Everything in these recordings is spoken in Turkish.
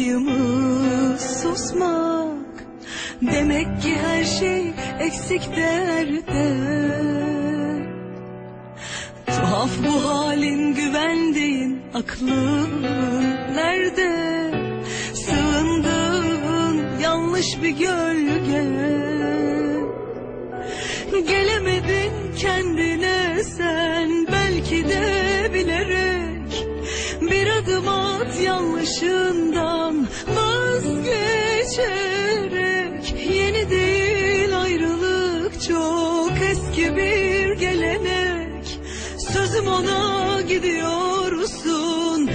payımı susmak. Demek ki her şey eksik derde. Tuhaf bu halin güvendiğin aklın nerede? Sığındığın yanlış bir gölge. Gelemedin kendine sen belki de bilerek. Bir adım at yanlışından vazgeçerek Yeni değil ayrılık çok eski bir gelenek. Sözüm ona gidiyorsun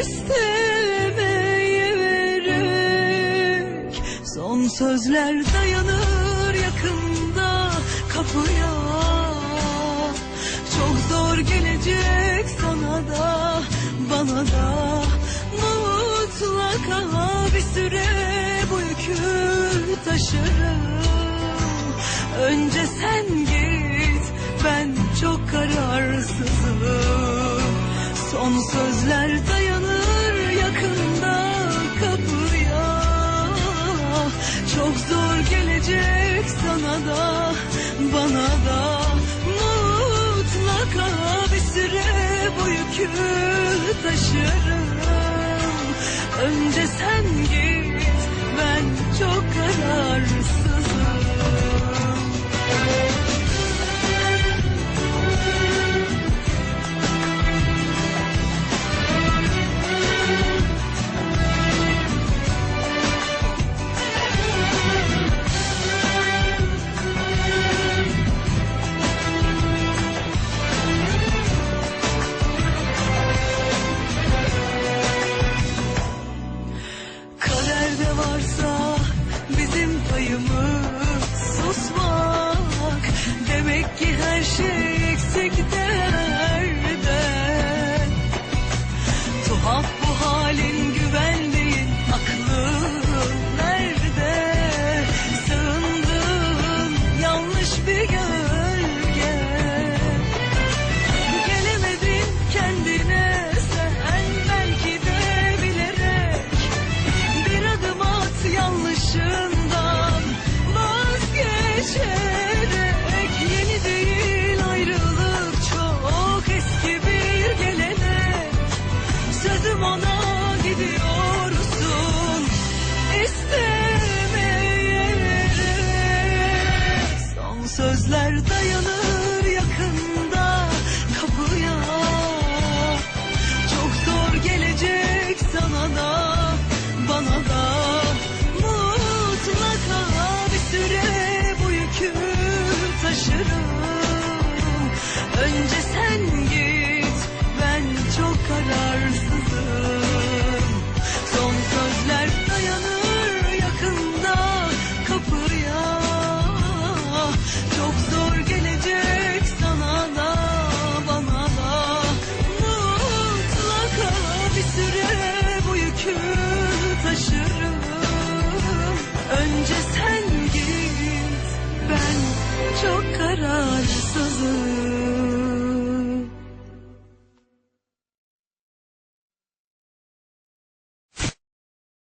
istemeye vererek. Son sözler dayanır yakında kapıya. Çok zor gelecek sana da bana da Mutlaka bir süre bu yükü taşırım. Önce sen git ben çok kararsızım. Son sözler dayanır yakında kapıya. Çok zor gelecek sana da bana da Sözler dayanır yakında kapıya. Çok zor gelecek sana da